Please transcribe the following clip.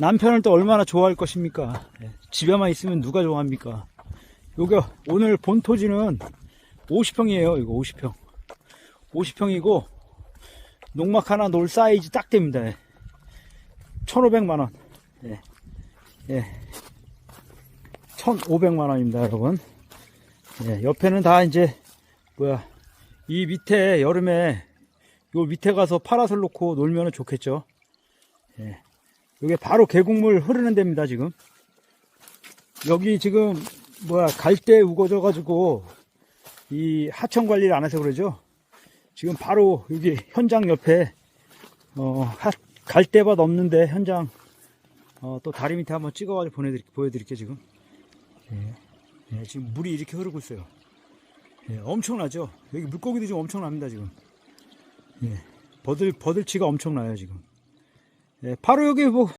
남편을 또 얼마나 좋아할 것입니까? 예, 집에만 있으면 누가 좋아합니까? 요게 오늘 본 토지는 50평이에요. 이거 50평. 50평이고 농막 하나 놓을 사이즈 딱 됩니다. 예. 1,500만 원. 예. 예. 1,500만 원입니다, 여러분. 예, 옆에는 다 이제 뭐야 이 밑에 여름에 요 밑에 가서 파라솔 놓고 놀면 좋겠죠. 예. 요게 바로 계곡물 흐르는 데입니다, 지금. 여기 지금 뭐야 갈대 우거져 가지고 이 하천 관리를 안 해서 그러죠. 지금 바로 여기 현장 옆에 어 하- 갈대밭 없는데 현장 어, 또 다리 밑에 한번 찍어가지고 보내드릴 보여드릴게요 지금. 예. 예, 지금 물이 이렇게 흐르고 있어요. 예, 엄청나죠. 여기 물고기도 지금 엄청납니다 지금. 예, 버들 버들치가 엄청나요 지금. 예, 바로 여기 뭐